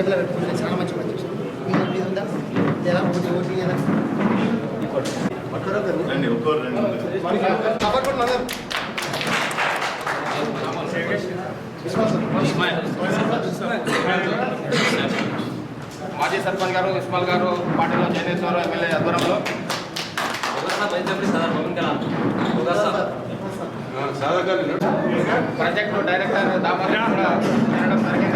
జేబులో పెట్టుకుంటే చాలా మంచి పని చేశారు మీ మీద ఉందా? లేదా ఓటీ ఓటీ రండి మాజీ సర్పంచ్ గారు ఇస్మాల్ గారు పార్టీలో చేనేశ్వర ఎమ్మెల్యే ఆధ్వర్యంలో. ప్రాజెక్టు డైరెక్టర్ దామర్ కూడా తినడం జరిగింది.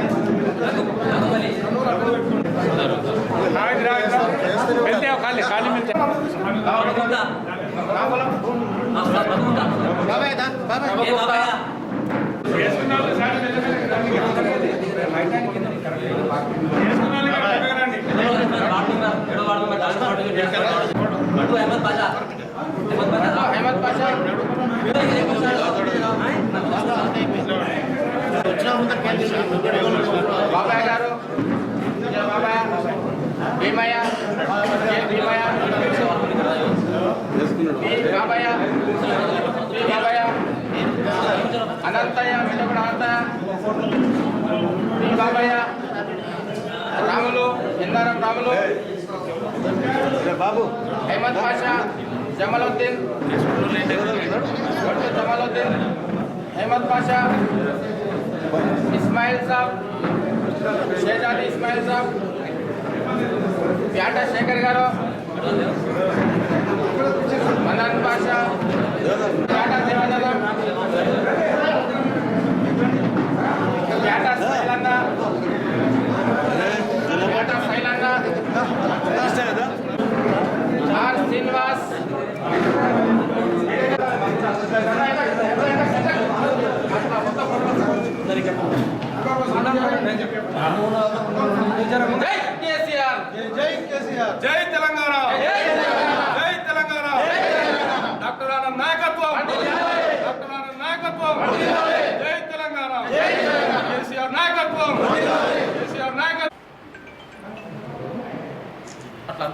అహ్మద్ పాషా అహ్మద్ పాషా బాబాయ్ గారు జయ బాబాయ్ భీమయ్య జయ భీమయ్య బి బాబాయ్ బి బాబాయ్ అనంతయ్య మిట్టగుడ బాబాయ రాములు ఎన్నారం రాములు బాబు అహ్మద్ పాషా జమలుద్దీన్ గొట్టు జమలుద్దీన్ అహ్మద్ పాషా ఇస్మాయిల్ సాబ్ షేజాది ఇస్మాయిల్ సాబ్ ప్యాట శేఖర్ గారు మదన్ పాషా ప్యాట దేవానందం ప్యాట శైలన్న ప్యాట శైలన్న ఆర్ శ్రీనివాస్ జై కేసీఆర్ జై తెలంగాణ జై తెలంగాణ డాక్టర్ ఆనంద్ నాయకత్వం డాక్టర్ ఆనంద్ నాయకత్వం జై తెలంగాణ కేసీఆర్ నాయకత్వం కేసీఆర్ నాయకత్వం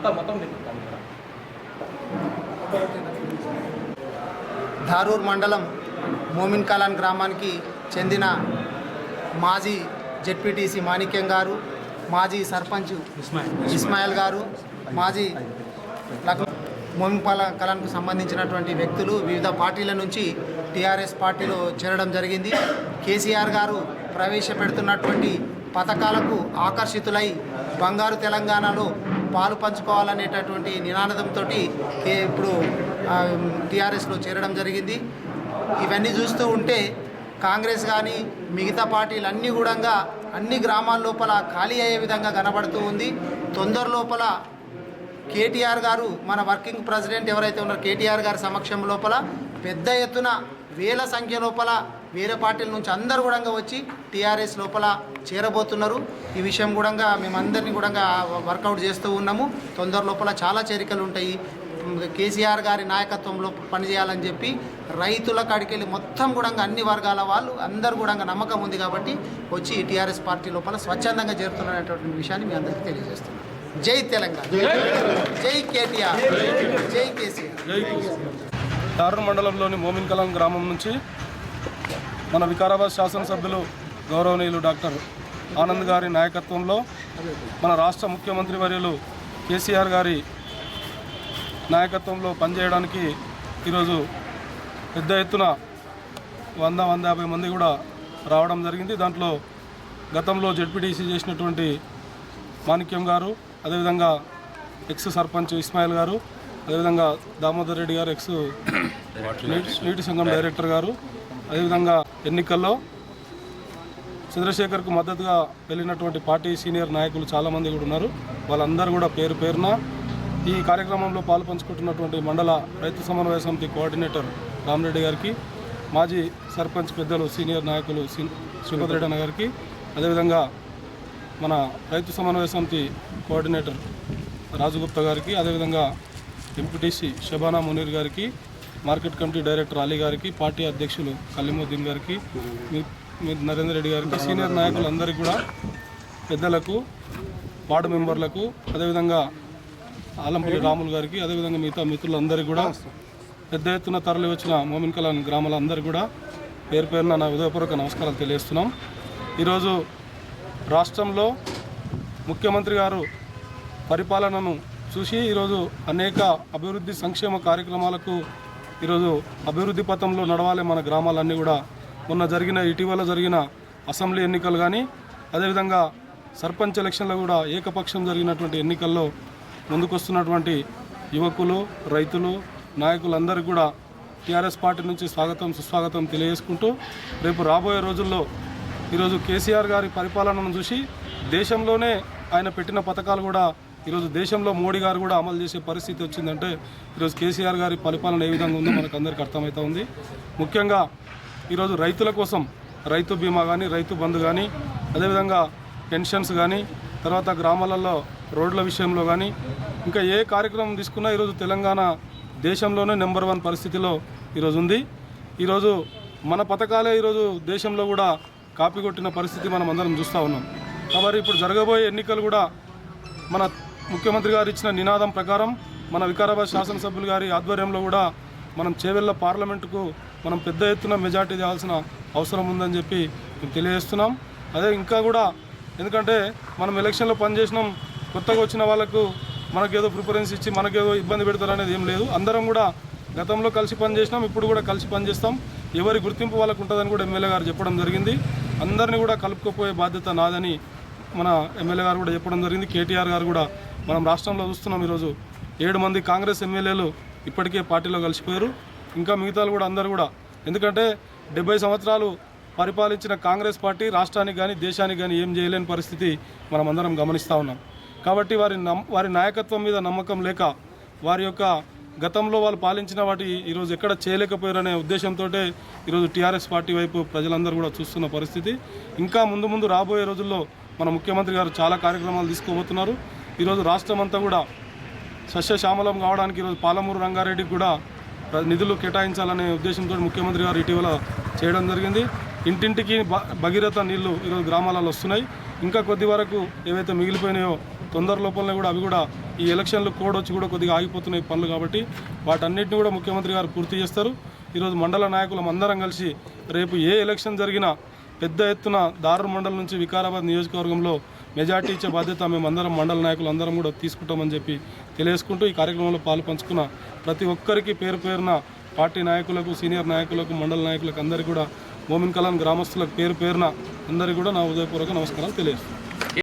అట్లంతా మొత్తం తిప్పుతాం ధారూర్ మండలం మోమిన్ కలాన్ గ్రామానికి చెందిన మాజీ జెడ్పీటీసీ మాణిక్యం గారు మాజీ సర్పంచ్ ఇస్మాయిల్. గారు మాజీ మోమిన్ పల కలాన్కు సంబంధించినటువంటి వ్యక్తులు వివిధ పార్టీల నుంచి టీఆర్ఎస్ పార్టీలో చేరడం జరిగింది. కేసీఆర్ గారు ప్రవేశపెడుతున్నటువంటి పథకాలకు ఆకర్షితులై బంగారు తెలంగాణలో పాలు పంచుకోవాలనేటటువంటి నినాదంతో ఇప్పుడు టీఆర్ఎస్లో చేరడం జరిగింది. ఇవన్నీ చూస్తూ ఉంటే కాంగ్రెస్ కానీ మిగతా పార్టీలు అన్నీ కూడా అన్ని గ్రామాల లోపల ఖాళీ అయ్యే విధంగా కనబడుతూ ఉంది. తొందర లోపల కేటీఆర్ గారు మన వర్కింగ్ ప్రెసిడెంట్ ఎవరైతే ఉన్నారో కేటీఆర్ గారి సమక్షం లోపల పెద్ద ఎత్తున వేల సంఖ్య లోపల వేరే పార్టీల నుంచి అందరు కూడా వచ్చి టీఆర్ఎస్ లోపల చేరబోతున్నారు. ఈ విషయం కూడా మేమందరినీ కూడా వర్కౌట్ చేస్తూ ఉన్నాము. తొందర లోపల చాలా చేరికలు ఉంటాయి. కేసీఆర్ గారి నాయకత్వంలో పనిచేయాలని చెప్పి రైతుల కాడికెళ్ళి మొత్తం కూడా అన్ని వర్గాల వాళ్ళు అందరు కూడా నమ్మకం ఉంది కాబట్టి వచ్చి టీఆర్ఎస్ పార్టీ లోపల స్వచ్ఛందంగా చేరుతున్నటువంటి విషయాన్ని మీ అందరికీ తెలియజేస్తున్నాను. జై తెలంగాణ. జై కేటీఆర్. జై కేసీఆర్. దారుణ మండలంలోని మోమిన్ కలాం గ్రామం నుంచి మన వికారాబాద్ శాసనసభ్యులు గౌరవనీయులు డాక్టర్ ఆనంద్ గారి నాయకత్వంలో మన రాష్ట్ర ముఖ్యమంత్రి వర్యులు కేసీఆర్ గారి నాయకత్వంలో పనిచేయడానికి ఈరోజు పెద్ద ఎత్తున వంద వంద యాభై మంది కూడా రావడం జరిగింది. దాంట్లో గతంలో జడ్పీటీసీ చేసినటువంటి మాణిక్యం గారు అదేవిధంగా ఎక్స్ సర్పంచ్ ఇస్మాయిల్ గారు అదేవిధంగా దామోదర్ రెడ్డి గారు ఎక్స్ నీటి- సంఘం డైరెక్టర్ గారు. అదేవిధంగా ఎన్నికల్లో చంద్రశేఖర్కు మద్దతుగా వెళ్ళినటువంటి పార్టీ సీనియర్ నాయకులు చాలామంది కూడా ఉన్నారు. వాళ్ళందరూ కూడా పేరు పేరున ఈ కార్యక్రమంలో పాలు పంచుకుంటున్నటువంటి మండల రైతు సమన్వయ సమితి కోఆర్డినేటర్ రామరెడ్డి గారికి మాజీ సర్పంచ్ పెద్దలు సీనియర్ నాయకులు శ్రీ- శ్రీపతి రెడ్డి గారికి అదేవిధంగా మన రైతు సమన్వయ సమితి కోఆర్డినేటర్ రాజుగుప్తా గారికి అదేవిధంగా ఎంపీటీసీ షబానా మునీర్ గారికి మార్కెట్ కమిటీ డైరెక్టర్ అలీ గారికి పార్టీ అధ్యక్షులు కలీముద్దీన్ గారికి మీ- నరేందర్ రెడ్డి గారికి సీనియర్ నాయకులందరికీ కూడా పెద్దలకు వార్డు మెంబర్లకు అదేవిధంగా ఆలంపల్లి రాములు గారికి అదేవిధంగా మిగతా మిత్రులందరికీ కూడా పెద్ద ఎత్తున తరలి వచ్చిన మోమిన్ కలాన్ గ్రామాలందరికీ కూడా పేరు పేరున నా హృదయపూర్వక నమస్కారాలు తెలియజేస్తున్నాం. ఈరోజు రాష్ట్రంలో ముఖ్యమంత్రి గారు పరిపాలనను చూసి ఈరోజు అనేక అభివృద్ధి సంక్షేమ కార్యక్రమాలకు ఈరోజు అభివృద్ధి పథంలో నడవాలి మన గ్రామాలన్నీ కూడా. మొన్న జరిగిన ఇటీవల జరిగిన అసెంబ్లీ ఎన్నికలు కానీ అదేవిధంగా సర్పంచ్ ఎలక్షన్లో కూడా ఏకపక్షం జరిగినటువంటి ఎన్నికల్లో ముందుకొస్తున్నటువంటి యువకులు రైతులు నాయకులందరికీ కూడా టీఆర్ఎస్ పార్టీ నుంచి స్వాగతం సుస్వాగతం తెలియజేసుకుంటూ రేపు రాబోయే రోజుల్లో ఈరోజు కేసీఆర్ గారి పరిపాలనను చూసి దేశంలోనే ఆయన పెట్టిన పథకాలు కూడా ఈరోజు దేశంలో మోడీ గారు కూడా అమలు చేసే పరిస్థితి వచ్చిందంటే ఈరోజు కేసీఆర్ గారి పరిపాలన ఏ విధంగా ఉందో మనకు అందరికీ అర్థమవుతా ఉంది. ముఖ్యంగా ఈరోజు రైతుల కోసం రైతు బీమా కానీ రైతు బంధు కానీ అదేవిధంగా పెన్షన్స్ కానీ తర్వాత గ్రామాలలో రోడ్ల విషయంలో కానీ ఇంకా ఏ కార్యక్రమం తీసుకున్నా ఈరోజు తెలంగాణ దేశంలోనే నెంబర్ వన్ పరిస్థితిలో ఈరోజు ఉంది. ఈరోజు మన పథకాలే ఈరోజు దేశంలో కూడా కాపీ కొట్టిన పరిస్థితి మనం అందరం చూస్తూ ఉన్నాం. కాబట్టి ఇప్పుడు జరగబోయే ఎన్నికలు కూడా మన ముఖ్యమంత్రి గారు ఇచ్చిన నినాదం ప్రకారం మన వికారాబాద్ శాసనసభ్యులు గారి ఆధ్వర్యంలో కూడా మనం చేవెళ్ళ పార్లమెంటుకు మనం పెద్ద ఎత్తున మెజార్టీ తేవాల్సిన అవసరం ఉందని చెప్పి మేము తెలియజేస్తున్నాం. అదే ఇంకా కూడా ఎందుకంటే మనం ఎలక్షన్లో పనిచేసినాం కొత్తగా వచ్చిన వాళ్ళకు మనకేదో ప్రిఫరెన్స్ ఇచ్చి మనకేదో ఇబ్బంది పెడతారనేది ఏం లేదు. అందరం కూడా గతంలో కలిసి పనిచేసినాం ఇప్పుడు కూడా కలిసి పనిచేస్తాం. ఎవరి గుర్తింపు వాళ్ళకు ఉంటుందని కూడా ఎమ్మెల్యే గారు చెప్పడం జరిగింది. అందరినీ కూడా కలుపుకోపోయే బాధ్యత నాదని మన ఎమ్మెల్యే గారు కూడా చెప్పడం జరిగింది. కేటీఆర్ గారు కూడా మనం రాష్ట్రంలో చూస్తున్నాం ఈరోజు. ఏడు మంది కాంగ్రెస్ ఎమ్మెల్యేలు ఇప్పటికే పార్టీలో కలిసిపోయారు. ఇంకా మిగతాలు కూడా అందరూ కూడా. ఎందుకంటే డెబ్బై సంవత్సరాలు పరిపాలించిన కాంగ్రెస్ పార్టీ రాష్ట్రానికి కానీ దేశానికి కానీ ఏం చేయలేని పరిస్థితి మనం అందరం గమనిస్తూ ఉన్నాం. కాబట్టి వారి నమ్ వారి నాయకత్వం మీద నమ్మకం లేక వారి యొక్క గతంలో వాళ్ళు పాలించిన వాటి ఈరోజు ఎక్కడ చేయలేకపోయారనే ఉద్దేశంతో ఈరోజు టీఆర్ఎస్ పార్టీ వైపు ప్రజలందరూ కూడా చూస్తున్న పరిస్థితి. ఇంకా ముందు ముందు రాబోయే రోజుల్లో మన ముఖ్యమంత్రి గారు చాలా కార్యక్రమాలు తీసుకోబోతున్నారు. ఈరోజు రాష్ట్రం అంతా కూడా సస్యశ్యామలం కావడానికి ఈరోజు పాలమూరు రంగారెడ్డికి కూడా నిధులు కేటాయించాలనే ఉద్దేశంతో ముఖ్యమంత్రి గారు ఇటీవల చేయడం జరిగింది. ఇంటింటికి భగీరథ నీళ్ళు ఈరోజు గ్రామాలలో వస్తున్నాయి. ఇంకా కొద్ది వరకు ఏవైతే మిగిలిపోయినాయో తొందర లోపలనే కూడా అవి కూడా ఈ ఎలక్షన్లు కోడ్ వచ్చి కూడా కొద్దిగా ఆగిపోతున్నాయి పనులు కాబట్టి వాటన్నిటిని కూడా ముఖ్యమంత్రి గారు పూర్తి చేస్తారు. ఈరోజు మండల నాయకులం అందరం కలిసి రేపు ఏ ఎలక్షన్ జరిగినా పెద్ద ఎత్తున దారుడు మండలం నుంచి వికారాబాద్ నియోజకవర్గంలో మెజార్టీ ఇచ్చే బాధ్యత మేమందరం మండల నాయకులు అందరం కూడా తీసుకుంటామని చెప్పి తెలియజేసుకుంటూ ఈ కార్యక్రమంలో పాలు పంచుకున్న ప్రతి ఒక్కరికి పేరు పేరున పార్టీ నాయకులకు సీనియర్ నాయకులకు మండల నాయకులకు అందరికీ కూడా మోమిన్ కలాం గ్రామస్తులకు పేరు పేరున అందరికీ కూడా నా ఉదయపూర్వక నమస్కారాలు తెలియజేస్తున్నాను.